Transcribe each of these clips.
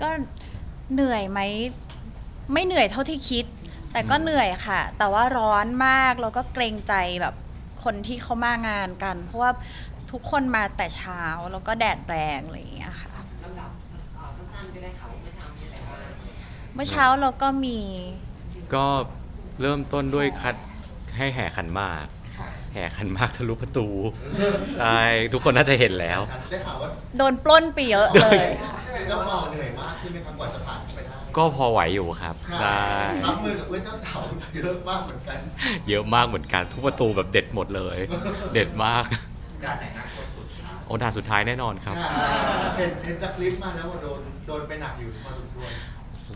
ก็เหนื่อยไหมไม่เหนื่อยเท่าที่คิด แต่ก็เหนื่อยค่ะ แต่ว่าร้อนมากแล้วก็เกรงใจแบบคนที่เขามางานกัน เพราะว่าทุกคนมาแต่เช้าแล้วก็แดดแรงอะไรอย่างเงี้ยค่ะ ลำดับเอ่อสั้นๆก็ได้ค่ะว่าเมื่อเช้ามีอะไรบ้างเมื่อเช้าเราก็มี ก็เริ่มต้นด้วยคัดให้แห่ขันหมากแห่ขันหมากทะลุประตู ใช่ ทุกคนน่าจะเห็นแล้ว ได้ข่าวว่าโดนปล้นไปเยอะเลยค่ะเจ้าเบ่าวเหนื่อยมากใช่ไหมครับกว่าจะผ่านไปได้ก็พอไหวอยู่ครับค่ะได้รับมือกับเพื่อนเจ้าสาวเยอะมากเหมือนกันเยอะมากเหมือนกันทุกประตูแบบเด็ดหมดเลย เด็ดมากการแต่งหน้าตัวสุดครับโอ้ด่านสุดท้ายแน่นอนครับ เห็นเห็นจากคลิปมาแล้วว่าโดนโดนไปหนักอยู่พอสมควร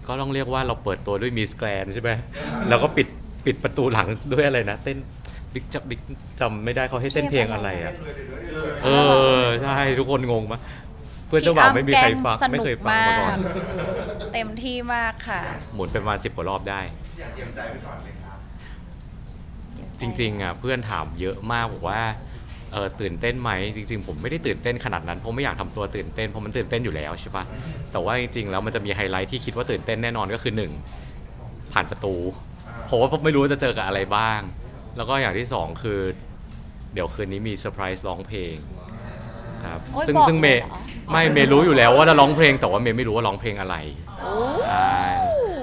ก็ต้องเรียกว่าเราเปิดตัวด้วยมิสแกรนใช่ไหมแล้วก็ปิดปิดประตูหลังด้วยอะไรนะ เต้น บิ๊กจำบิ๊กจำไม่ได้เขาให้เต้นเพลงอะไรอะ เออใช่ทุกคนงงปะเพื่อนเจ้าบ่าวไม่มีใครฟังพี่อ้ำแกล้งไม่เคยฟังมาก่อนสนุกมาก เต็มที่มากค่ะหมุนไปประมาณสิบกว่ารอบได้ อยากเตรียมใจไว้ก่อนเลยครับ จริงๆอะเพื่อนถามเยอะมากบอกว่าเออตื่นเต้นไหมจริง ๆ ผมไม่ได้ตื่นเต้นขนาดนั้นเพราะไม่อยากทำตัวตื่นเต้นเพราะมันตื่นเต้นอยู่แล้วใช่ปะแต่ว่าจริงๆแล้วมันจะมีไฮไลท์ที่คิดว่าตื่นเต้นแน่นอนก็คือหนึ่งผ่านประตูเพราะว่าผมไม่รู้ว่าจะเจอกับอะไรบ้าง แล้วก็อย่างที่สองคือ เดี๋ยวคืนนี้มีเซอร์ไพรส์ร้องเพลงครับ โอ๊ยซึ่งบอกซึ่งเมย์เหรอ ไม่เมย์รู้อยู่แล้วว่าจะร้องเพลงแต่ว่าเมย์ไม่รู้ว่าร้องเพลงอะไรโอ้ใช่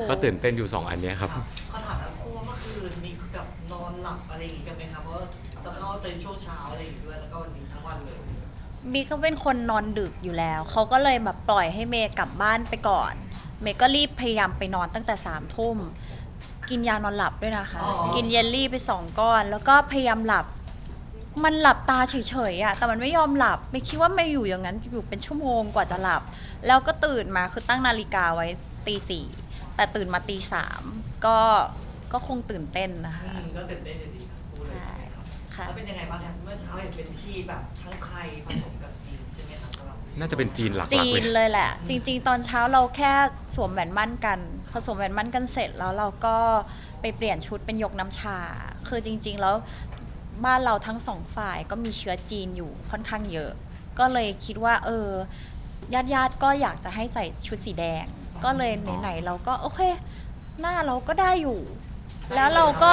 ก็ตื่นเต้นอยู่สองอันเนี้ยครับเขาถามทั้งคู่ว่าเมื่อคืนมีกับนอนหลับอะไรอย่างงี้กันไหมครับเพราะว่าจะเข้าในช่วงเช้าอะไรอย่างงี้ด้วยแล้วก็วันนี้ทั้งวันเลยมีก็เป็นคนนอนดึกอยู่แล้ว เขาก็เลยแบบปล่อยให้เมย์กลับบ้านไปก่อน เมย์ก็รีบพยายามไปนอนตั้งแต่สามทุ่ม กินยานอนหลับด้วยนะคะ อ๋อ กินเยลลี่ไปสองก้อน แล้วก็พยายามหลับ มันหลับตาเฉยๆอะแต่มันไม่ยอมหลับ ไม่คิดว่ามันอยู่อย่างนั้นอยู่เป็นชั่วโมงกว่าจะหลับ แล้วก็ตื่นมาคือตั้งนาฬิกาไว้ตีสี่แต่ตื่นมาตีสามก็ก็คงตื่นเต้นนะคะ อืมก็ตื่นเต้นจริงๆทั้งคู่เลยใช่ไหมครับค่ะ แล้วเป็นยังไงบ้างครับเมื่อเช้าเห็นเป็นพี่แบบทั้งไทยผสม น่าจะเป็นจีนหลักจีๆเลยนเลยแหละ จริง ๆ ตอนเช้าเราแค่สวมแหวนมั่นกันพอสวมแหวนมั่นกันเสร็จแล้วเราก็ไปเปลี่ยนชุดเป็นยกน้ำชา คือจริง ๆ แล้วบ้านเราทั้งสองฝ่ายก็มีเชื้อจีนอยู่ค่อนข้างเยอะ ก็เลยคิดว่า เออญาติญาติๆก็อยากจะให้ใส่ชุดสีแดง ก็เลยไหนๆเราก็โอเค หน้าเราก็ได้อยู่ แล้วเราก็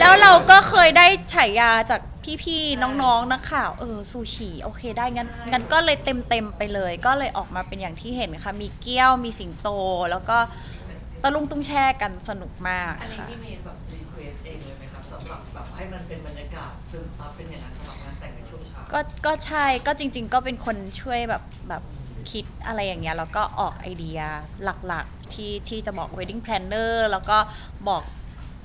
แล้วเราก็เคยได้ฉายาจากพี่ๆน้องๆนักข่าวเออซูชิโอเคได้งั้นงั้นก็เลยเต็มเต็มๆไปเลย ก็เลยออกมาเป็นอย่างที่เห็นค่ะ มีเกี้ยวมีสิงโต แล้วก็ตะลุงตุ้งแช่กันสนุกมากอันนี้ค่ะ พี่เมย์แบบรีเควสเองเลยไหมครับสำหรับแบบให้มันเป็นบรรยากาศซึมซับเป็นอย่างนั้นสำหรับงานแต่งในช่วงเช้าก็ก็ใช่ก็จริง ๆ ก็เป็นคนช่วยแบบแบบคิดอะไรอย่างเงี้ยแล้วก็ออกไอเดียหลักๆที่ที่จะบอก wedding planner แล้วก็บอก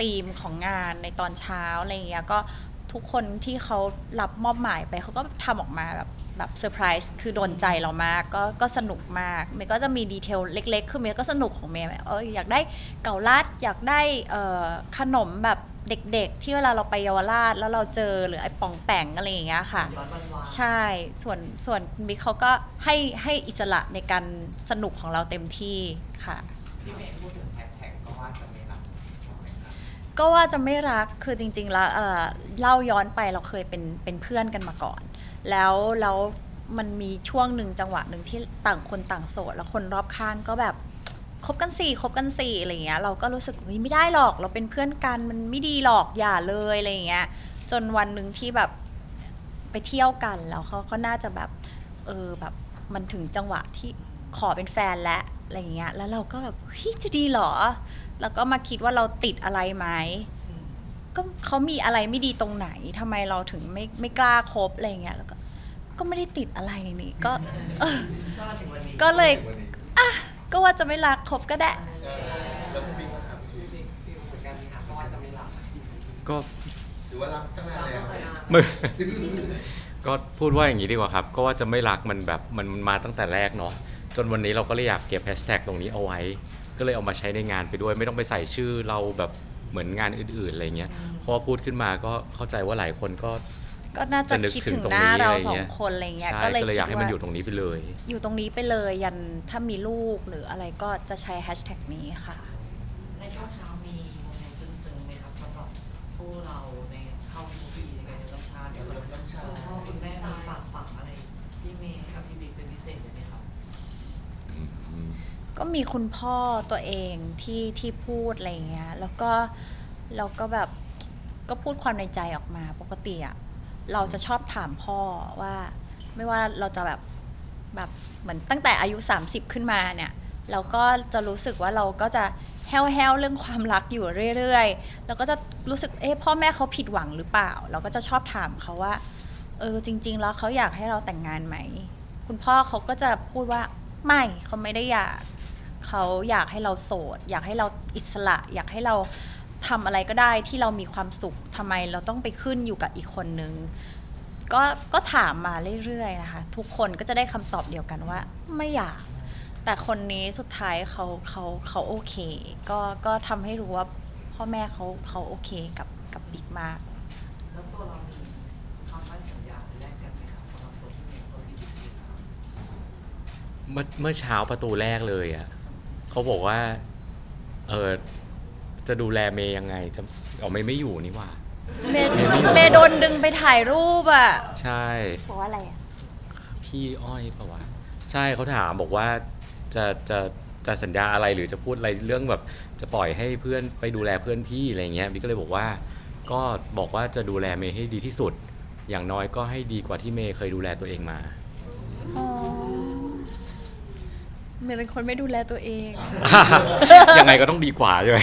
ธีมของงานในตอนเช้าอะไรอย่างเงี้ยก็ทุกคนที่เขารับมอบหมายไปเขาก็ทำออกมาแบบแบบเซอร์ไพรส์คือโดนใจเรามากก็ก็สนุกมากเมย์ก็จะมีดีเทลเล็ก ๆ คือเมย์ก็สนุกของเมย์แบบเอออยากได้เก่าลัดอยากได้เอ่อขนมแบบเด็กๆ ที่เวลาเราไปเยาวราชแล้วเราเจอหรือไอ้ป่องแป่งอะไรอย่างเงี้ยค่ะย้อนวันวานใช่ส่วนส่วนคุณบิ๊กเขาก็ให้ให้อิสระในการสนุกของเราเต็มที่ค่ะพี่เมย์พูดถึง ก็ว่าจะไม่รักคือจริงๆแล้วเอ่อเล่าย้อนไปเราเคยเป็นเป็นเพื่อนกันมาก่อน แล้วแล้วมันมีช่วงหนึ่งจังหวะหนึ่งที่ต่างคนต่างโสดแล้วคนรอบข้างก็แบบคบกันสี่คบกันสี่อะไรเงี้ยเราก็รู้สึกเฮ้ยไม่ได้หรอกเราเป็นเพื่อนกันมันไม่ดีหรอกอย่าเลยอะไรเงี้ยจนวันหนึ่งที่แบบไปเที่ยวกันแล้วเขาก็น่าจะแบบเออแบบมันถึงจังหวะที่ขอเป็นแฟนแล้วอะไรเงี้ยแล้วเราก็แบบเฮ้ยจะดีเหรอ แล้วก็มาคิดว่าเราติดอะไรไหมอืมก็เขามีอะไรไม่ดีตรงไหนทำไมเราถึงไม่ไม่กล้าคบอะไรอย่างเงี้ยแล้วก็ก็ไม่ได้ติดอะไรนี่ก็เออก็มาถึงวันนี้ก็เลยวันนี้อะก็ว่าจะไม่รักคบก็ได้เออแล้วพี่บิ๊กนะครับพี่เมย์ฟิลเหมือนกันไหมคะก็ว่าจะไม่รับก็หรือว่ารับตั้งนานแล้วไม่ ก็พูดว่าอย่างนี้ดีกว่าครับ ก็ว่าจะไม่รักมันแบบมันมันมาตั้งแต่แรกเนาะจนวันนี้เราก็เลยอยากเก็บแฮชแท็กตรงนี้เอาไว้ ก็เลยเอามาใช้ในงานไปด้วย ไม่ต้องไปใส่ชื่อเราแบบเหมือนงานอื่นๆอะไรเงี้ยเพราะว่าพูดขึ้นมาก็เข้าใจว่าหลายคนก็ ก็น่าจะจะนึกคิดถึถึงงตรงหน้านี้เราอะไรสอเงี้งย คนอะไรเงี้ยใช่ก็เลยก็เลยอยากให้มันอยู่คิดตว่ารงนี้ไปเลยอยู่ตรงนี้ไปเลยยันถ้ามีลูกหรืออะไรก็จะใช้แฮชแท็กนี้ค่ะ ในช่วงเช้ามีโมเมนต์ซึ้งๆไหมครับสำหรับคู่เราในเข้าทุกปีในการเดินน้ำชาเดี๋ยวคุณพ่อคุณแม่มีฝา ก็มีคุณพ่อตัวเองที่ที่พูดอะไรเงี้ยแล้วก็เราก็แบบก็พูดความในใจออกมาปกติอะเราจะชอบถามพ่อว่า ไม่ว่าเราจะแบบแบบเหมือนตั้งแต่อายุ 30 ขึ้นมาเนี่ย เราก็จะรู้สึกว่าเราก็จะแห้วๆเรื่องความรักอยู่เรื่อยๆแล้วก็จะรู้สึกเอ๊ะพ่อแม่เขาผิดหวังหรือเปล่า เราก็จะชอบถามเขาว่าเออจริง ๆ แล้วเขาอยากให้เราแต่งงานไหม คุณพ่อเขาก็จะพูดว่าไม่เขาไม่ได้อยาก เขาอยากให้เราโสด อยากให้เราอิสระ อยากให้เราทำอะไรก็ได้ที่เรามีความสุขทำไมเราต้องไปขึ้นอยู่กับอีกคนนึงก็ก็ถามมาเรื่อยๆนะคะ ทุกคนก็จะได้คำตอบเดียวกันว่า ไม่อยาก แต่คนนี้สุดท้ายเขาเขาเขาโอเค ก็ก็ทำให้รู้ว่าพ่อแม่เขาเขาโอเคกับกับบิ๊กมาก แล้วตัวเรามีคำมั่นสัญญาแลกกันไหมครับสำหรับตัวที่เมย์ตัวที่บิ๊กเองครับ เมื่อเมื่อเช้าประตูแรกเลยอะ เขาบอกว่า เออจะดูแลเมย์ยังไง จะเอาเมย์ไม่อยู่นี่หว่า เมย์เมย์ไม่อยู่เมย์โดนดึงไปถ่ายรูปอะใช่ บอกว่าอะไรอะพี่อ้อยปะวะใช่เขาถามบอกว่าจะจะจะสัญญาอะไรหรือจะพูดอะไรเรื่องแบบจะปล่อยให้เพื่อนไปดูแลเพื่อนพี่อะไรเงี้ยบิ๊กก็เลยบอกว่า ก็บอกว่าจะดูแลเมย์ให้ดีที่สุด อย่างน้อยก็ให้ดีกว่าที่เมย์เคยดูแลตัวเองมา อ๋อ เมย์เป็นคนไม่ดูแลตัวเอง ยังไงก็ต้องดีกว่าใช่ไหม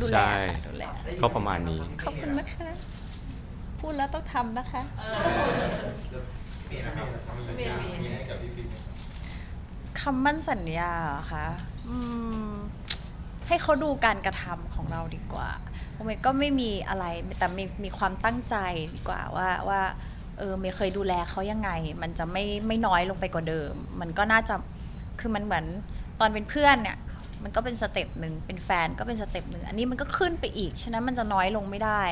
ดูแลใช่ดูแลก็ประมาณนี้ ขอบคุณนะคะพูดแล้วต้องทำนะคะมีนะครับทำสัญญามีให้กับพี่ปิ๊กไหมครับคำมั่นสัญญาเหรอคะอืม ให้เขาดูการกระทำของเราดีกว่าเพราะเมย์ก็ไม่มีอะไร แต่มีมีความตั้งใจดีกว่าว่าว่า เออเมย์เคยดูแลเขายังไง มันจะไม่ไม่น้อยลงไปกว่าเดิม มันก็น่าจะ คือมันเหมือนตอนเป็นเพื่อนเนี่ย มันก็เป็นสเต็ปหนึ่งเป็นแฟนก็เป็นสเต็ปหนึ่งอันนี้มันก็ขึ้นไปอีก ฉะนั้นมันจะน้อยลงไม่ได้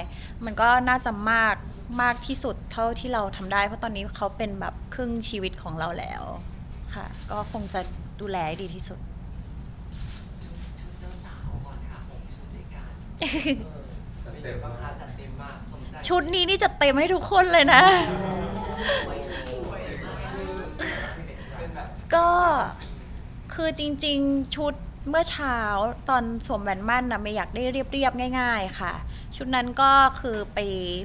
มันก็น่าจะมากมากที่สุดเท่าที่เราทำได้ เพราะตอนนี้เขาเป็นแบบครึ่งชีวิตของเราแล้วค่ะ ก็คงจะดูแลให้ดีที่สุดชุดเจ้าสาวก่อนค่ะผมชุดด้วยกันเออจัดเป็นเต็มไงบ้างคะจัดเต็มมากสมใจชุดนี้นี่จะเต็มให้ทุกคนเลยนะเป็นแบบก็ คือจริงๆ ชุดเมื่อเช้าตอนสวมแหวนมั่นนะไม่อยากได้เรียบๆ ง่าย ๆ ค่ะ ชุดนั้นก็คือไป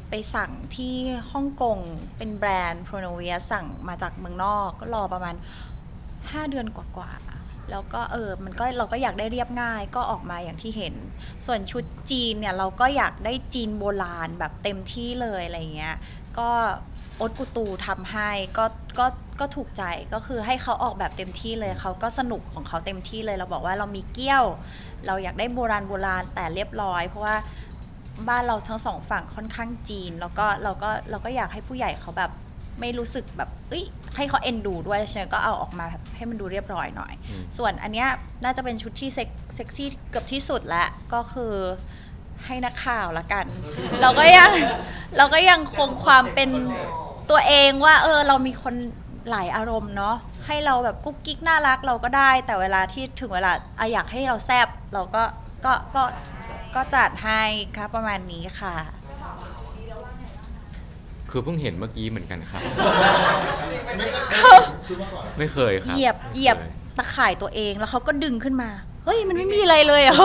ไปสั่งที่ฮ่องกงเป็นแบรนด์โพรโนเวียสั่งมาจากเมืองนอกก็รอประมาณ 5 เดือนกว่าๆ แล้วก็เออมันก็เราก็อยากได้เรียบง่ายก็ออกมาอย่างที่เห็น ส่วนชุดจีนเนี่ยเราก็อยากได้จีนโบราณแบบเต็มที่เลยอะไรเงี้ยก็ โอ๊ตกูตูทำให้ก็ก็ก็ถูกใจก็คือให้เขาออกแบบเต็มที่เลยเขาก็สนุกของเขาเต็มที่เลยเราบอกว่าเรามีเกี้ยว เราอยากได้โบราณโบราณแต่เรียบร้อย เพราะว่าบ้านเราทั้งสองฝั่งค่อนข้างจีน แล้วก็เราก็เราก็อยากให้ผู้ใหญ่เขาแบบไม่รู้สึกแบบเอ้ยให้เขาเอ็นดูด้วยฉะนั้นก็เอาออกมาแบบให้มันดูเรียบร้อยหน่อย อืม ส่วนอันเนี้ยน่าจะเป็นชุดที่เซ็กเซ็กซี่เกือบที่สุดแล้วก็คือให้นักข่าวละกัน เราก็ยังเราก็ยังคงความเป็น ตัวเองว่า เออ เรามีคนหลายอารมณ์เนาะให้เราแบบกุ๊กกิ๊กน่ารักเราก็ได้ แต่เวลาที่ถึงเวลาอะอยากให้เราแซบเราก็ก็ก็ก็จัดให้ครับประมาณนี้ค่ะ คือเพิ่งเห็นเมื่อกี้เหมือนกันครับ ไม่เคยชุดมาก่อนเหรอไม่เคยครับเหยียบไม่คเหยียบตะข่ายตัวเองแล้วเขาก็ดึงขึ้นมา เฮ้ย มันไม่มีอะไรเลยอะ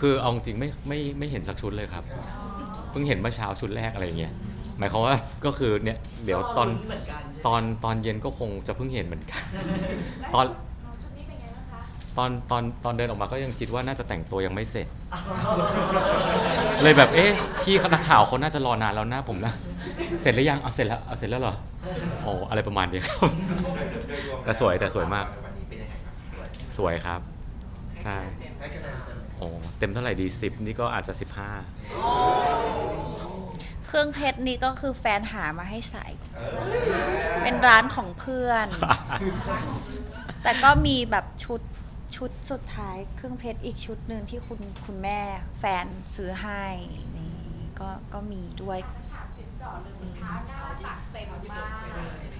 คือเอาจริงไม่ไม่ไม่เห็นสักชุดเลยครับ เพิ่งเห็นเมื่อเช้าชุดแรกอะไรเงี้ย หมายความว่าก็คือเนี่ยเดี๋ยวตอนรลุ้เหมือนกันใช่ไหมตอนตอนเย็นก็คงจะเพิ่งเห็นเหมือนกัน ตอนตอนตอนตอนเดินออกมาก็ยังคิดว่าน่าจะแต่งตัวยังไม่เสร็จ เลยแบบเอ๊ะพี่นักข่าวเขาน่าจะรอนานแล้วนะผมนะ เสร็จหรือยังเอาเสร็จแล้วเอาเสร็จแล้วเหรอโอ้อะไรประมาณนี้ครับโดยรวมแต่สวยแต่สวยมาก วันนี้เป็นยังไงครับสวยสวยครับ ใช่ ให้คะแนนเต็ม โอ้เต็มเท่าไหร่ดีสิบนี่ก็อาจจะสิบห้าเครื่องเพชรนี่ก็คือแฟนหามาให้ใส่เออเป็นร้านของเพื่อน แต่ก็มีแบบชุดชุดสุดท้าย เครื่องเพชรอีกชุดหนึ่งที่คุณคุณแม่แฟนซื้อให้นี่ก็ก็มีด้วยเม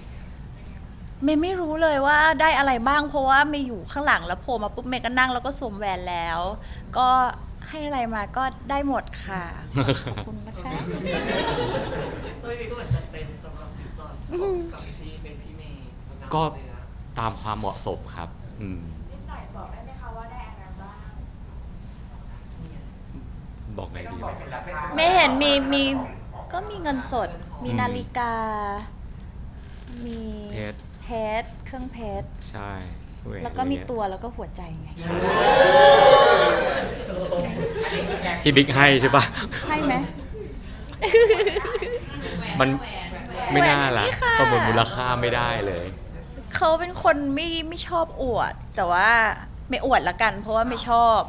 ย์ไม่รู้เลยว่าได้อะไรบ้างเพราะว่าเมย์อยู่ข้างหลังแล้วโผล่มาปุ๊บเมย์ก็นั่งแล้วก็สวมแหวนแล้ว ก็ให้อะไรมาก็ได้หมดค่ะ ขอบคุณนะคะเฮ้ยพี่ก็เหมือนจัดเต็มสำหรับสินสอดกับที่เป็นพี่เมย์ก็เนื้อตามความเหมาะสมครับ อืม นิดหน่อยบอกได้ไหมคะว่าได้อะไรบ้างบอกไงดีบอกเป็นราคาไม่เห็นมีมีก็มีเงินสด มีนาฬิกา มี เพชรเพ ชรเครื่องเพชรใช่หนแล้วก็มีอะไรเงี้ยตัวแล้วก็หัวใจไงที่บิ๊กให้ใช่ปะให้ไหม มันไม่น่าละแหวนนี่ค่ะ ประเมินมูลค่าไม่ได้เลย เขาเป็นคนไม่ไม่ชอบอวด แต่ว่าไม่อวดละกัน เพราะว่าไม่ชอบ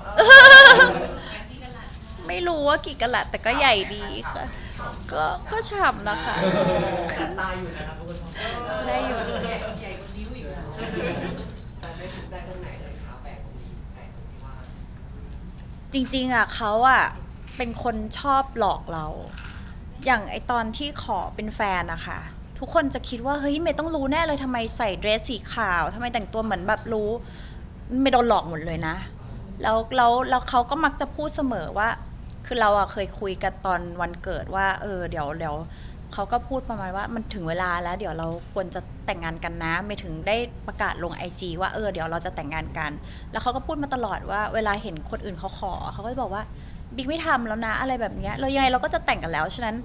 ไม่รู้ว่ากี่กะลัดแต่ก็ใหญ่ดีค่ะ ก็ก็ฉ่ำนะคะแต่ตายอยู่นะครับทุกคนได้อยู่ ใหญ่ใหญ่กว่านิ้วอีกแล้วแต่ไม่ถูกใจตรงไหนเลยครับแปลกตรงนี้แต่ตรงที่ว่าจริงๆอะเขาอะเป็นคนชอบหลอกเรา อย่างไอตอนที่ขอเป็นแฟนนะคะทุกคนจะคิดว่าเฮ้ยเมย์ต้องรู้แน่เลยทำไมใส่เดรสสีขาวทำไมแต่งตัวเหมือนแบบรู้ไม่โดนหลอกหมดเลยนะ แล้วแล้วแล้วเขาก็มักจะพูดเสมอว่า คือเราอะเคยคุยกันตอนวันเกิดว่า เออเดี๋ยวเดี๋ยวเขาก็พูดประมาณว่ามันถึงเวลาแล้ว เดี๋ยวเราควรจะแต่งงานกันนะ ไม่ถึงได้ประกาศลงไอจว่าเออเดี๋ยวเราจะแต่งงานกัน แล้วเขาก็พูดมาตลอดว่า เวลาเห็นคนอื่นเขาขอเขาก็จะบอกว่าบิ๊กไม่ทำแล้วนะอะไรแบบเนี้ยเรายังไงเราก็จะแต่งกันแล้วฉะนั้น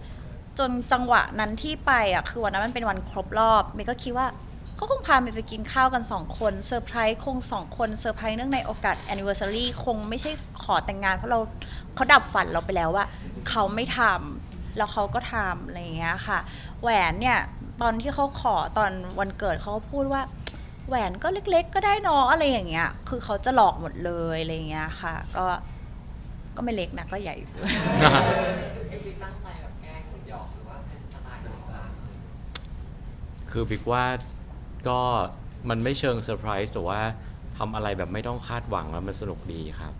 จนจังหวะนั้นที่ไปอะคือวันนั้นมันเป็นวันครบรอบเมย์ก็คิดว่า เขาคงพาเมย์ไปกินข้าวกันสองคนเซอร์ไพรส์คงสองคนเซอร์ไพรส์เนื่องในโอกาสแอนนิเวอร์ซารีคงไม่ใช่ขอแต่งงาน เพราะเราเขาดับฝันเราไปแล้วว่าเขาไม่ทำแล้วเขาก็ทำอะไรอย่างเงี้ยค่ะ แหวนเนี่ยตอนที่เขาขอตอนวันเกิดเขาก็พูดว่า แหวนก็เล็ก ๆ ก็ได้เนอะอะไรอย่างเงี้ย คือเขาจะหลอกหมดเลยอะไรอย่างเงี้ยค่ะ ก็ก็ไม่เล็กนะก็ใหญ่อยู่เอ็มวีตั้งใจแบบแกล้งหยคือบิ๊กว่า ก็มันไม่เชิงเซอร์ไพรส์แต่ว่าทำอะไรแบบไม่ต้องคาดหวังแล้วมันสนุกดีครับ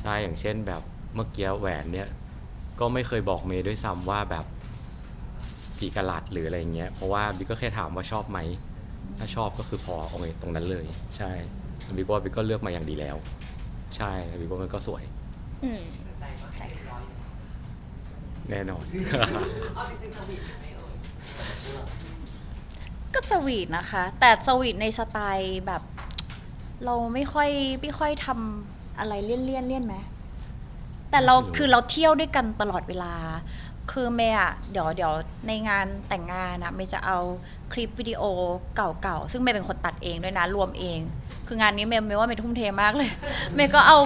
ใช่อย่างเช่นแบบเมื่อกี้แหวนเนี่ย ก็ไม่เคยบอกเมย์ด้วยซ้ำว่าแบบกี่กะลัดหรืออะไรเงี้ยเพราะว่าบิ๊กก็แค่ถามว่าชอบไหม ถ้าชอบก็คือพอโอเคตรงนั้นเลย ใช่แล้วบิ๊กว่าบิ๊กก็เลือกมาอย่างดีแล้ว ใช่แล้วบิ๊กว่ามันก็สวย อืมแต่ใจก็ให้เรียบร้อยอยู่แน่นอน เอาจริงๆสวีทใช่ไหมเอ่ยก็ สวีทนะคะ แต่สวีทในสไตล์แบบ เราไม่ค่อยไม่ค่อยทำอะไรเลี่ยนเลี่ยนๆเลี่ยนไหมแต่เราไม่รู้ คือเราเที่ยวด้วยกันตลอดเวลา คือเมย์อะเดี๋ยวเดี๋ยวในงานแต่งงานนะเมย์จะเอาคลิปวิดีโอเก่าๆ ซึ่งเมย์เป็นคนตัดเองด้วยนะรวมเอง คืองานนี้เมย์เมย์ว่าเมย์ทุ่มเทมากเลย เมย์ก็เอา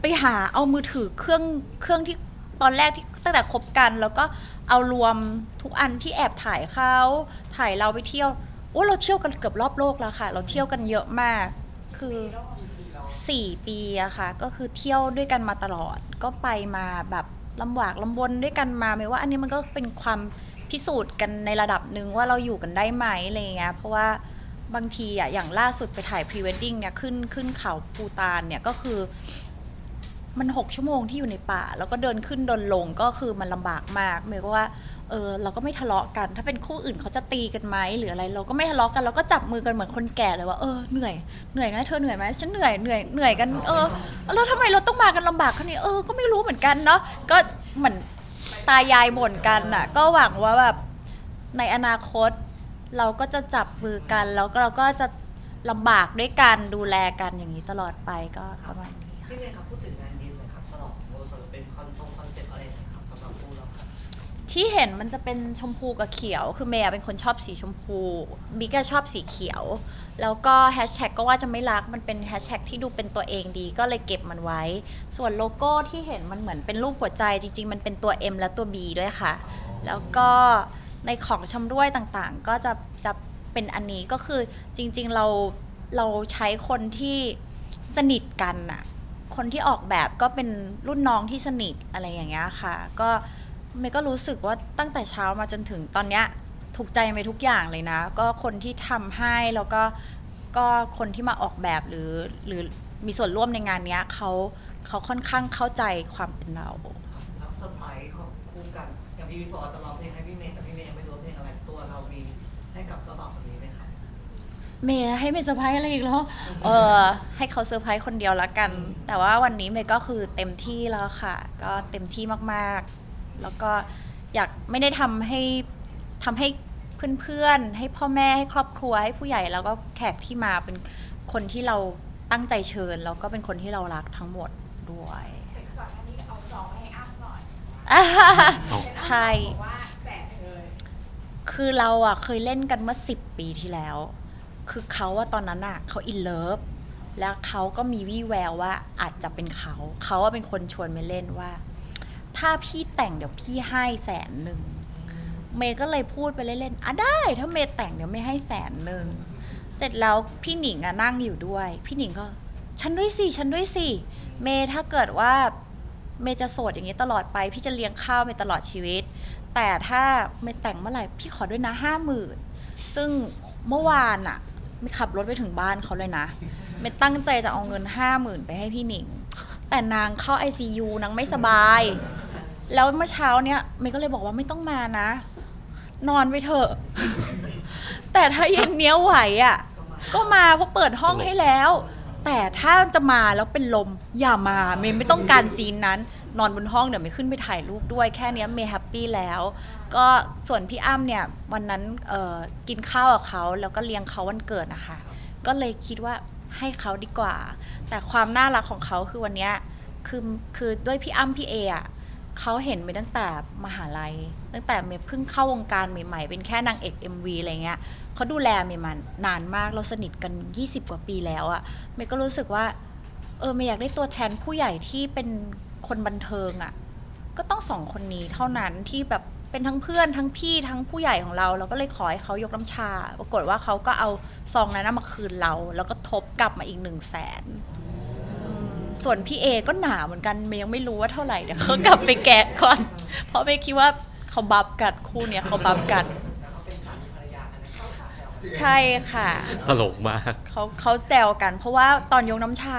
ไปหาเอามือถือเครื่องเครื่องที่ตอนแรกที่ตั้งแต่คบกัน แล้วก็เอารวมทุกอันที่แอบถ่ายเขาถ่ายเราไปเที่ยว โอ้เราเที่ยวกันเกือบรอบโลกแล้วค่ะ เราเที่ยวกันเยอะมาก คือสี่ปีอะค่ะ ก็คือเที่ยวด้วยกันมาตลอด ก็ไปมาแบบลำบากลำบนด้วยกันมาไม่ว่า อันนี้มันก็เป็นความพิสูจน์กันในระดับหนึ่งว่าเราอยู่กันได้ไหมอะไรเงี้ยเพราะว่าบางทีอะอย่างล่าสุดไปถ่ายพรีเวดดิ้งเนี่ยขึ้นขึ้นเขาปูตานเนี่ยก็คือ มันหกชั่วโมงที่อยู่ในป่า แล้วก็เดินขึ้นเดินลงก็คือมันลำบากมากเมย์ก็ว่า เออเราก็ไม่ทะเลาะกัน ถ้าเป็นคู่อื่นเขาจะตีกันไหมหรืออะไร เราก็ไม่ทะเลาะกันเราก็จับมือกันเหมือนคนแก่เลยว่าเออเหนื่อยเหนื่อยไหมเธอเหนื่อยไหมฉันเหนื่อยเหนื่อยเหนื่อยกันเออแล้วทำไมเราต้องมากันลำบากขนาดนี้เออก็ไม่รู้เหมือนกันเนาะก็เหมือนตายายบ่นกันอะ ก็หวังว่าแบบในอนาคต เราก็จะจับมือกัน แล้วก็เราก็จะลำบากด้วยกันดูแลกันอย่างนี้ตลอดไปก็ประมาณนี้ค่ะ พี่เมย์ครับ ที่เห็นมันจะเป็นชมพูกับเขียว คือเมย์เป็นคนชอบสีชมพูบิ๊กก็ชอบสีเขียว แล้วก็แฮชแท็กก็ว่าจะไม่รัก มันเป็นแฮชแท็กที่ดูเป็นตัวเองดี ก็เลยเก็บมันไว้ ส่วนโลโก้ที่เห็นมันเหมือนเป็นรูปหัวใจ จริง ๆ มันเป็นตัว M และตัว B ด้วยค่ะ แล้วก็ในของชำร่วยต่างๆ ก็จะจะเป็นอันนี้ก็คือจริงๆเราเราใช้คนที่สนิทกันน่ะคนที่ออกแบบก็เป็นรุ่นน้องที่สนิทอะไรอย่างเงี้ยค่ะ ก็ เมย์ก็รู้สึกว่าตั้งแต่เช้ามาจนถึงตอนเนี้ยถูกใจเมย์ทุกอย่างเลยนะ ก็คนที่ทำให้แล้วก็ก็คนที่มาออกแบบหรือหรือมีส่วนร่วมในงานเนี้ยเขาเขาค่อนข้างเข้าใจความเป็นเราแล้วเซอร์ไพรส์ของคู่กัน อย่างพี่วิทย์บอกว่าจะร้องเพลงให้พี่เมย์แต่พี่เมย์ยังไม่รู้ว่าเพลงอะไรตัวเรามีให้กับเจ้าบ่าวคนนี้ไหมครับเมย์ให้เมย์เซอร์ไพรส์อะไรอีกแล้วเออให้เขาเซอร์ไพรส์คนเดียวละกัน แต่ว่าวันนี้เมย์ก็คือเต็มที่แล้วค่ะ ก็เต็มที่มากๆ แล้วก็อยากไม่ได้ทำให้ทำให้เพื่อนๆ ให้พ่อแม่ให้ครอบครัวให้ผู้ใหญ่แล้วก็แขกที่มาเป็นคนที่เราตั้งใจเชิญ แล้วก็เป็นคนที่เรารักทั้งหมดด้วยเห็นก่อนหน้านี้เอาซองมาให้อ้ำหน่อยเอาใช่ บอกว่าแสนหนึ่งเลยคือเราอะเคยเล่นกันเมื่อสิบปีที่แล้ว คือเขาว่าตอนนั้นอะเขาอินเลิฟ แล้วเขาก็มีวี่แววว่าอาจจะเป็นเขา เขาว่าเป็นคนชวนไปเล่นว่า ถ้าพี่แต่งเดี๋ยวพี่ให้แสนหนึ่งเมย์ก็เลยพูดไปเล่นๆอะได้ ถ้าเมย์แต่งเดี๋ยวไม่ให้แสนหนึ่งเสร็จแล้วพี่หนิงอะนั่งอยู่ด้วย พี่หนิงก็ ฉันด้วยสิฉันด้วยสิเมย์ถ้าเกิดว่าเมย์จะโสดอย่างนี้ตลอดไป พี่จะเลี้ยงข้าวเมย์ตลอดชีวิต แต่ถ้าเมย์แต่งเมื่อไหร่พี่ขอด้วยนะห้าหมื่นซึ่งเมื่อวานอะไม่ขับรถไปถึงบ้านเขาเลยนะเมย์ตั้งใจจะเอาเงินห้าหมื่นไปให้พี่หนิง แต่นางเข้า ICU นางไม่สบาย แล้วเมื่อเช้าเนี้ยเมย์ก็เลยบอกว่าไม่ต้องมานะ นอนไปเถอะ แต่ถ้าเย็นเนี้ยไหวอะ ก็มาเพราะเปิดห้องให้แล้ว แต่ถ้าจะมาแล้วเป็นลมอย่ามาเมย์ไม่ต้องการซีนนั้น นอนบนห้องเดี๋ยวเมย์ขึ้นไปถ่ายรูปด้วยแค่เนี้ยเมย์แฮปปี้แล้ว ก็ส่วนพี่อ้ำเนี่ยวันนั้นเอ่อกินข้าวกับเขาแล้วก็เลี้ยงเขาวันเกิดนะคะ ก็เลยคิดว่าให้เขาดีกว่า แต่ความน่ารักของเขาคือวันเนี้ยคือคือด้วยพี่อ้ำพี่เออะ เขาเห็นไปตั้งแต่มหาลัย ตั้งแต่เมย์เพิ่งเข้าวงการใหม่ ๆ เป็นแค่นางเอก MV อะไรเงี้ยเขาดูแลเมย์มานานมากเราสนิทกัน 20 กว่าปีแล้วอะเมย์ก็รู้สึกว่าเออเมย์อยากได้ตัวแทนผู้ใหญ่ที่เป็นคนบันเทิงอะก็ต้องสองคนนี้เท่านั้นที่แบบเป็นทั้งเพื่อนทั้งพี่ทั้งผู้ใหญ่ของเราเราก็เลยขอให้เขายกน้ำชา ปรากฏว่าเขาก็เอาซองนั้นมาคืนเรา แล้วก็ทบกลับมาอีกหนึ่งแสน ส่วนพี่เอก็หนาเหมือนกันเมย์ยังไม่รู้ว่าเท่าไหร่เดี๋ยวเขากลับไปแกะก่อน เพราะเมย์คิดว่าเขาบับกันคู่เนี้ยเขาบับกันแล้วเขาเป็นสามีภรรยากันนะคะแซวใช่ค่ะ ตลกมาก เขาเขาแซวกัน เพราะว่าตอนยกน้ำชา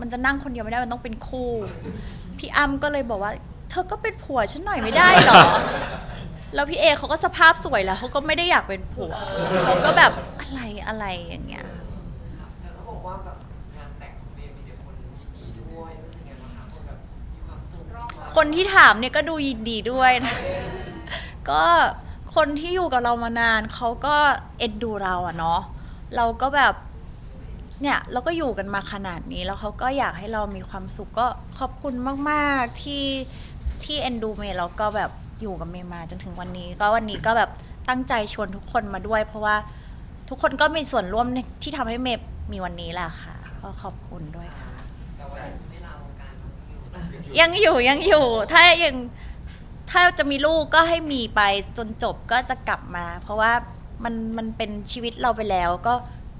มันจะนั่งคนเดียวไม่ได้มันต้องเป็นคู่ พี่อ้ำก็เลยบอกว่า เธอก็เป็นผัวฉันหน่อยไม่ได้เหรอ แล้วพี่เอเขาก็สภาพสวยแล้วเขาก็ไม่ได้อยากเป็นผัวเขาก็แบบอะไรอะไรอย่างเงี้ย คนที่ถามเนี่ยก็ดูยินดีด้วยนะ ก็คนที่อยู่กับเรามานานเขาก็เอ็นดูเราอะเนาะเราก็แบบเนี่ยเราก็อยู่กันมาขนาดนี้แล้วเขาก็อยากให้เรามีความสุขก็ขอบคุณมากๆที่ที่เอ็นดูเมย์แล้วก็แบบอยู่กับเมย์มาจนถึงวันนี้ ก็วันนี้ก็แบบตั้งใจชวนทุกคนมาด้วย เพราะว่าทุกคนก็มีส่วนร่วมที่ทำให้เมย์มีวันนี้แหละค่ะ ก็ขอบคุณด้วยค่ะ แต่ว่าไม่ลาวงการอ ยู่ยังอยู่ยังอยู่ ถ้ายังถ้าจะมีลูกก็ให้มีไปจนจบก็จะกลับมา เพราะว่ามันมันเป็นชีวิตเราไปแล้ว ก็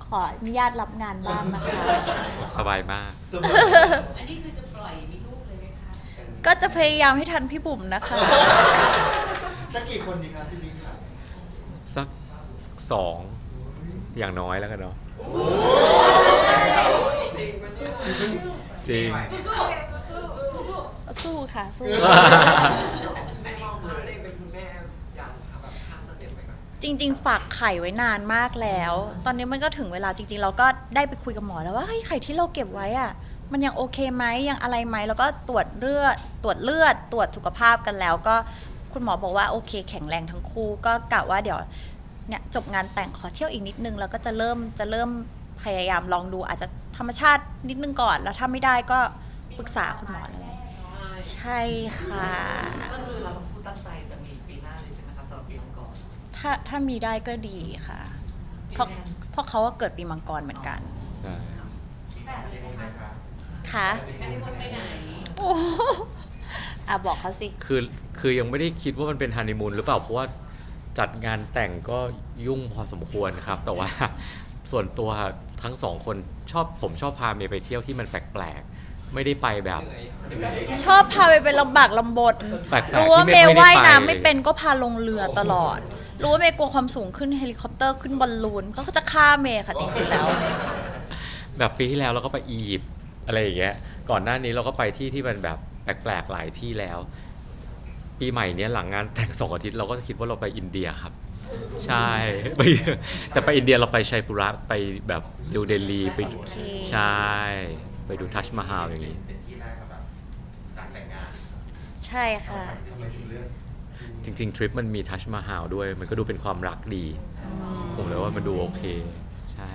ขออนุญาตรับงานบ้างนะคะสบายมากสมมติอันนี้คือจะปล่อยมีลูกเลยไหมคะ ก็จะพยายามให้ทันพี่บุ๋มนะคะ จะกี่คนดีครับพี่บิ๊กครับสักสองอย่างน้อยแล้วกันเนาะจริง สู้ ค่ะสู้ แม่มองตัวเองเป็นคุณแม่อย่างค่ะแบบข้ามสเต็ปไปก่อนจริง ๆ ฝากไข่ไว้นานมากแล้ว ตอนนี้มันก็ถึงเวลาจริง ๆ เราก็ได้ไปคุยกับหมอแล้วว่าเฮ้ยไข่ที่เราเก็บไว้อะมันยังโอเคไหมยังอะไรไหมแล้วก็ตรวจเลือดตรวจเลือด ตรวจสุขภาพกันแล้ว ก็คุณหมอบอกว่าโอเค แข็งแรงทั้งคู่ก็กะว่าเดี๋ยวเนี่ยจบงานแต่งขอเที่ยวอีกนิดนึงแล้วก็จะเริ่มจะเริ่มพยายามลองดูอาจจะธรรมชาตินิดนึงก่อน แล้วถ้าไม่ได้ก็ปรึกษาคุณหมอเลย ใช่ใช่ค่ะ ก็คือเราต้องพูดตั้งใจจะมีปีหน้าเลยใช่ไหมครับสำหรับปีมังกรถ้าถ้ามีได้ก็ดีค่ะ เพราะเพราะเขาก็เกิดปีมังกรเหมือนกัน ใช่แต่นี้นะคะค่ะอันนี้คนไปไหนโอ้โหอะบอกเขาสิ คือคือยังไม่ได้คิดว่ามันเป็นฮันนีมูนหรือเปล่าเพราะว่าจัดงานแต่งก็ยุ่งพอสมควรครับ แต่ว่า ส่วนตัวทั้งสองคนชอบผมชอบพาเมย์ไปเที่ยวที่มันแปลกๆ ไม่ได้ไปแบบ ชอบพาไปเป็นลำบากลำบนแปลกๆรู้ว่าที่เมไม่ย์ไม่ได้ว่ายไปน้ำไม่เป็นก็พาลงเรือตลอด รู้ว่าเมย์กลัวความสูงขึ้นเฮลิคอปเตอร์ขึ้นบอลลูนก็เขาจะฆ่าเมย์ค่ะจริงๆแล้ว แบบปีที่แล้วเราก็ไปอียิปต์อะไรอย่างเงี้ย ก่อนหน้านี้เราก็ไปที่ที่มันแบบแปลกๆหลายที่แล้ว ปีใหม่เนี้ยหลังงานแต่งสองอาทิตย์เราก็คิดว่าเราไปอินเดียครับ ใช่ไปแต่ไปอินเดียเราไปชัยปุระไปแบบดูเดลีไปโอเค ใช่ ไปดูทัชมาฮาลอย่างนี้ เป็นที่แรกสำหรับการแต่งงานใช่ค่ะ ทำไมถึงเลือกที่นี่จริง ๆ ทริปมันมีทัชมาฮาลด้วย มันก็ดูเป็นความรักดี ผมเลยว่ามันดูโอเค ใช่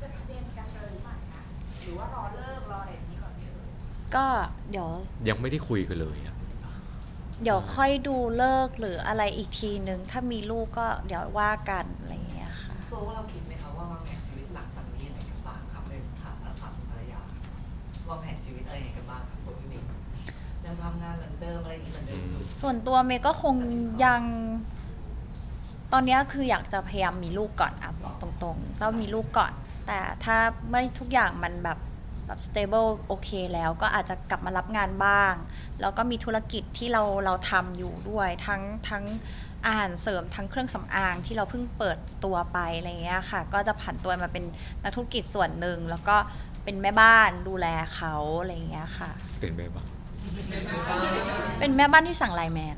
จะเรียนกันเลยหรือเปล่าคะหรือว่ารอเลิกรออะไรอย่างนี้ก่อนดีเอ่ยก็เดี๋ยว ยังไม่ได้คุยกันเลยอะเดี๋ยวค่อยดูเลิกษ์หรืออะไรอีกทีนึง ถ้ามีลูกก็เดี๋ยวว่ากันอะไรอย่างเงี้ยค่ะ ตัวว่าเราคิด วางแผนชีวิตอะไรยังไงกันบ้างครับตัวพี่เมย์ยังทำงานเหมือนเดิมอะไรอย่างนี้เหมือนเดิมอยู่ส่วนตัวเมย์ก็คงยัง ตอนเนี้ยคืออยากจะพยายามมีลูกก่อนอะบอกตรงๆต้องมีลูกก่อน แต่ถ้าเมื่อทุกอย่างมันแบบแบบ stable โอเคแล้วก็อาจจะกลับมารับงานบ้าง แล้วก็มีธุรกิจที่เราเราทำอยู่ด้วยทั้งทั้งอาหารเสริมทั้งเครื่องสำอางที่เราเพิ่งเปิดตัวไปอะไรเงี้ยค่ะ ก็จะผันตัวมาเป็นนักธุรกิจส่วนหนึ่งแล้วก็ เป็นแม่บ้านดูแลเขาอะไรเงี้ยค่ะ เป็นไหมบ้างเป็นแม่บ้านที่สั่งไลน์แมน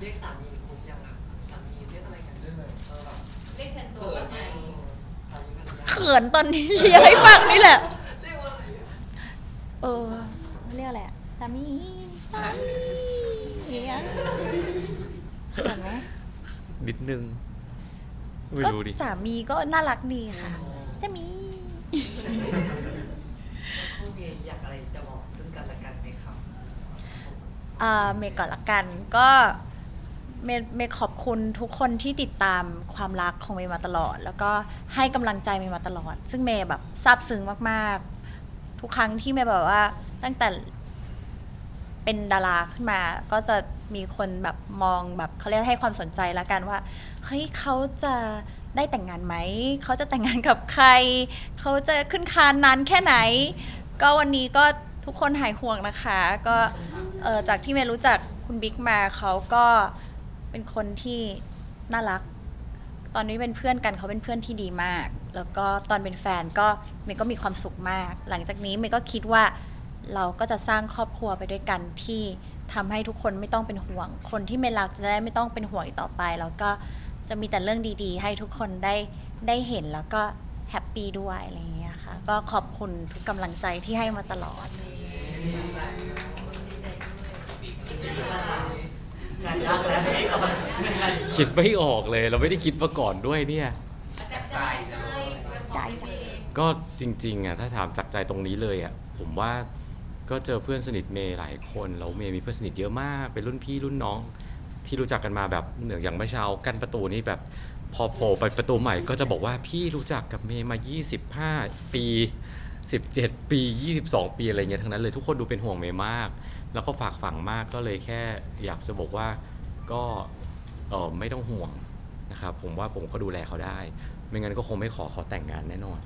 เรียกสามีคุณยังอะสามีเรียกอะไรกันเรื่องเลยเออแบบเรียกแทนตัวว่าไงสามีภรรยาเขินตอนที่เรียกให้ฟังนี่แหละ เรียกว่าอะไรอะเออเรียกอะไรอะสามีสามีอย่างเงี้ยเขินไหมนิดนึง ไม่ก็รู้ดิ สามีก็น่ารักดีค่ะ สามี คู่เมย์อยากอะไรจะบอกซึ่งกันและกันไหมครับอ่าเมย์ก่อนละกันก็เมย์เมย์ขอบคุณทุกคนที่ติดตามความรักของเมย์มาตลอด แล้วก็ให้กำลังใจเมย์มาตลอด ซึ่งเมย์แบบซาบซึ้งมากๆ ทุกครั้งที่เมย์แบบว่าตั้งแต่เป็นดาราขึ้นมา ก็จะมีคนแบบมองแบบเขาเรียกให้ความสนใจละกันว่าเฮ้ยเขาจะ ได้แต่งงานไหม เขาจะแต่งงานกับใคร เขาจะขึ้นคานนานแค่ไหน ก็วันนี้ก็ทุกคนหายห่วงนะคะ ก็เอ่อจากที่เมย์รู้จักคุณบิ๊กมาเขาก็เป็นคนที่น่ารัก ตอนนี้เป็นเพื่อนกันเขาเป็นเพื่อนที่ดีมาก แล้วก็ตอนเป็นแฟนก็เมย์ก็มีความสุขมาก หลังจากนี้เมย์ก็คิดว่าเราก็จะสร้างครอบครัวไปด้วยกันที่ทำให้ทุกคนไม่ต้องเป็นห่วง คนที่เมย์รักจะได้ไม่ต้องเป็นห่วงอีกต่อไป แล้วก็ จะมีแต่เรื่องดีๆ ให้ทุกคนได้ได้เห็นแล้วก็แฮปปี้ด้วยอะไรอย่างเงี้ยค่ะ ก็ขอบคุณทุกกำลังใจที่ให้มาตลอด งานยากแล้วพี่ก่อนคิดไม่ออกเลย เราไม่ได้คิดมาก่อนด้วยเนี่ยจับใจใจใจก็จริงๆอะถ้าถามจากใจตรงนี้เลยอะผมว่าก็เจอเพื่อนสนิทเมย์หลายคนแล้วเมย์มีเพื่อนสนิทเยอะมาก เป็นรุ่นพี่รุ่นน้อง ที่รู้จักกันมาแบบเหนืออย่างเมื่อเช้ากันประตูนี่แบบพอโผล่ไปประตูใหม่ก็จะบอกว่าพี่รู้จักกับเมย์มา 25 ปี 17 ปี 22 ปีอะไรเงี้ยทั้งนั้นเลยทุกคนดูเป็นห่วงเมย์มาก แล้วก็ฝากฝังมากก็เลยแค่อยากจะบอกว่าก็เออไม่ต้องห่วงนะครับผมว่าผมก็ดูแลเขาได้ ไม่งั้นก็คงไม่ขอขาแต่งงานแน่นอน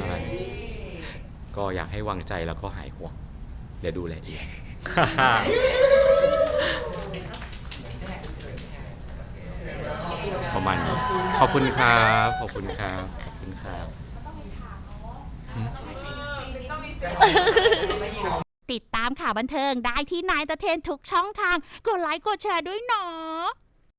อะไรก็อยากให้วางใจแล้วก็หายห่วง เดี๋ยวดูแลเอง ประมาณนี้ ขอบคุณครับ ขอบคุณครับ ขอบคุณครับต้องมีฉากเนาะอืมต้องมีซีนต้องมีซีนติดตามข่าวบันเทิงได้ที่นายตะเทนทุกช่องทาง กดไลค์กดแชร์ด้วยเนาะ